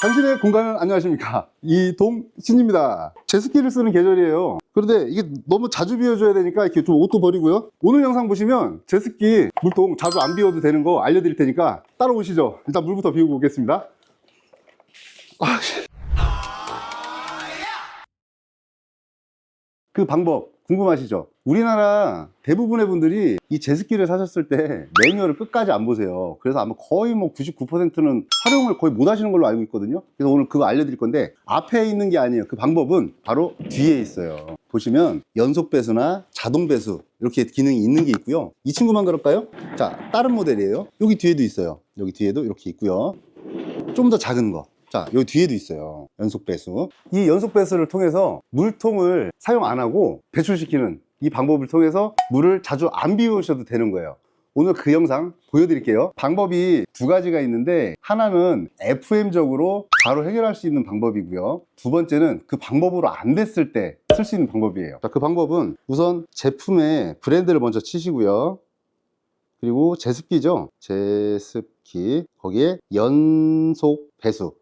당신의 공간은 안녕하십니까? 이동신입니다. 제습기를 쓰는 계절이에요. 그런데 이게 너무 자주 비워줘야 되니까 이렇게 좀 옷도 버리고요. 오늘 영상 보시면 제습기 물통 자주 안 비워도 되는 거 알려드릴 테니까 따라오시죠. 일단 물부터 비우고 오겠습니다. 아, 그 방법 궁금하시죠? 우리나라 대부분의 분들이 이 제습기를 사셨을 때 매뉴얼을 끝까지 안 보세요. 그래서 아마 거의 뭐 99%는 활용을 거의 못 하시는 걸로 알고 있거든요. 그래서 오늘 그거 알려드릴 건데 앞에 있는 게 아니에요. 그 방법은 바로 뒤에 있어요. 보시면 연속 배수나 자동 배수 이렇게 기능이 있는 게 있고요. 이 친구만 그럴까요? 자, 다른 모델이에요. 여기 뒤에도 있어요. 여기 뒤에도 이렇게 있고요. 좀 더 작은 거. 자, 여기 뒤에도 있어요. 연속 배수. 이 연속 배수를 통해서 물통을 사용 안 하고 배출시키는 이 방법을 통해서 물을 자주 안 비우셔도 되는 거예요. 오늘 그 영상 보여드릴게요. 방법이 두 가지가 있는데 하나는 FM적으로 바로 해결할 수 있는 방법이고요. 두 번째는 그 방법으로 안 됐을 때 쓸 수 있는 방법이에요. 자, 그 방법은 우선 제품의 브랜드를 먼저 치시고요. 그리고 제습기죠. 제습기. 거기에 연속 배수.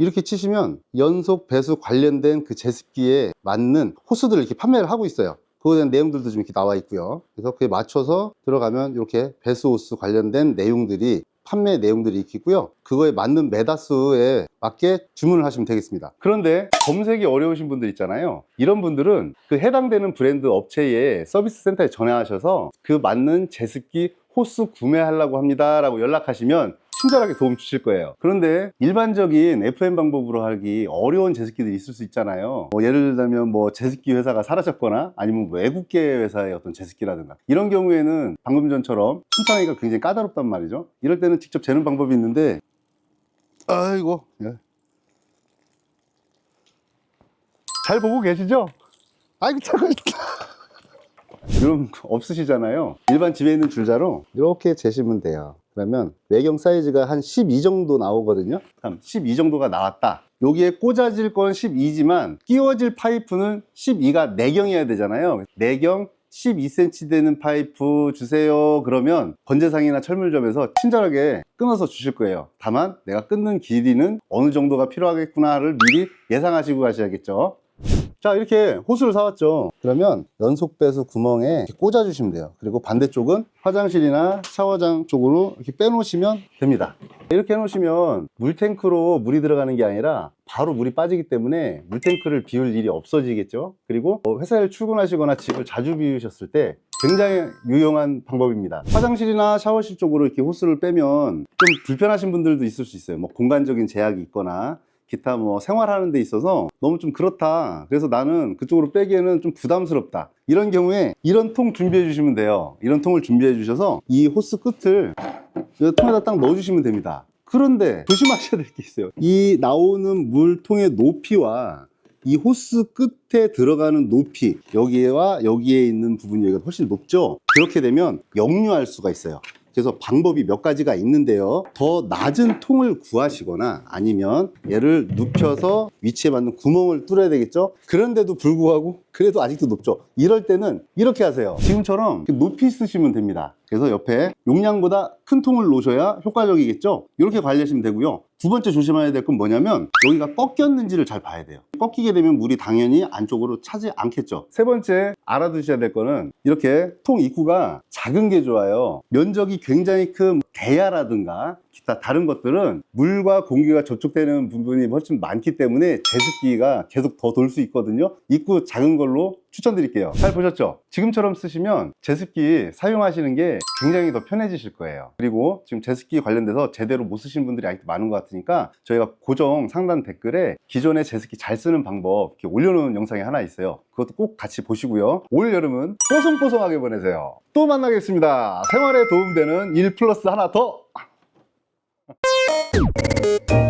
이렇게 치시면 연속 배수 관련된 그 제습기에 맞는 호스들을 이렇게 판매를 하고 있어요. 그거에 대한 내용들도 좀 이렇게 나와 있고요. 그래서 그에 맞춰서 들어가면 이렇게 배수 호스 관련된 내용들이 판매 내용들이 있고요. 그거에 맞는 메다수에 맞게 주문을 하시면 되겠습니다. 그런데 검색이 어려우신 분들 있잖아요. 이런 분들은 그 해당되는 브랜드 업체의 서비스 센터에 전화하셔서 그 맞는 제습기 호스 구매하려고 합니다. 라고 연락하시면 친절하게 도움 주실 거예요. 그런데 일반적인 FM 방법으로 하기 어려운 제습기들이 있을 수 있잖아요. 뭐 예를 들자면 뭐 제습기 회사가 사라졌거나 아니면 뭐 외국계 회사의 어떤 제습기라든가 이런 경우에는 방금 전처럼 신청하기가 굉장히 까다롭단 말이죠. 이럴 때는 직접 재는 방법이 있는데 아이고 예. 잘 보고 계시죠? 아이고 참 이런 거 없으시잖아요. 일반 집에 있는 줄자로 이렇게 재시면 돼요. 그러면 외경 사이즈가 한 12 정도 나오거든요. 12 정도가 나왔다. 여기에 꽂아질 건 12지만 끼워질 파이프는 12가 내경이어야 되잖아요. 내경 12cm 되는 파이프 주세요. 그러면 건재상이나 철물점에서 친절하게 끊어서 주실 거예요. 다만 내가 끊는 길이는 어느 정도가 필요하겠구나를 미리 예상하시고 가셔야겠죠. 자 이렇게 호스를 사왔죠. 그러면 연속 배수 구멍에 꽂아 주시면 돼요. 그리고 반대쪽은 화장실이나 샤워장 쪽으로 이렇게 빼놓으시면 됩니다. 이렇게 해놓으시면 물탱크로 물이 들어가는 게 아니라 바로 물이 빠지기 때문에 물탱크를 비울 일이 없어지겠죠. 그리고 뭐 회사에 출근하시거나 집을 자주 비우셨을 때 굉장히 유용한 방법입니다. 화장실이나 샤워실 쪽으로 이렇게 호스를 빼면 좀 불편하신 분들도 있을 수 있어요. 뭐 공간적인 제약이 있거나 기타 뭐 생활하는 데 있어서 너무 좀 그렇다. 그래서 나는 그쪽으로 빼기에는 좀 부담스럽다. 이런 경우에 이런 통 준비해 주시면 돼요. 이런 통을 준비해 주셔서 이 호스 끝을 이 통에다 딱 넣어 주시면 됩니다. 그런데 조심하셔야 될 게 있어요. 이 나오는 물통의 높이와 이 호스 끝에 들어가는 높이 여기와 여기에 있는 부분이 여기가 훨씬 높죠? 그렇게 되면 역류할 수가 있어요 그래서 방법이 몇 가지가 있는데요. 더 낮은 통을 구하시거나 아니면 얘를 눕혀서 위치에 맞는 구멍을 뚫어야 되겠죠? 그런데도 불구하고 그래도 아직도 높죠. 이럴 때는 이렇게 하세요. 지금처럼 높이 쓰시면 됩니다. 그래서 옆에 용량보다 큰 통을 놓으셔야 효과적이겠죠? 이렇게 관리하시면 되고요. 두 번째 조심해야 될 건 뭐냐면 여기가 꺾였는지를 잘 봐야 돼요. 꺾이게 되면 물이 당연히 안쪽으로 차지 않겠죠. 세 번째 알아두셔야 될 거는 이렇게 통 입구가 작은 게 좋아요. 면적이 굉장히 큰 대야라든가 기타 다른 것들은 물과 공기가 접촉되는 부분이 훨씬 많기 때문에 제습기가 계속 더 돌 수 있거든요. 입구 작은 걸로 추천드릴게요. 잘 보셨죠? 지금처럼 쓰시면 제습기 사용하시는 게 굉장히 더 편해지실 거예요. 그리고 지금 제습기 관련돼서 제대로 못 쓰시는 분들이 아직도 많은 것 같으니까 저희가 고정 상단 댓글에 기존의 제습기 잘 쓰는 방법 이렇게 올려놓은 영상이 하나 있어요. 그것도 꼭 같이 보시고요. 올 여름은 뽀송뽀송하게 보내세요. 또 만나겠습니다. 생활에 도움되는 1 플러스 하나 더! Thank you.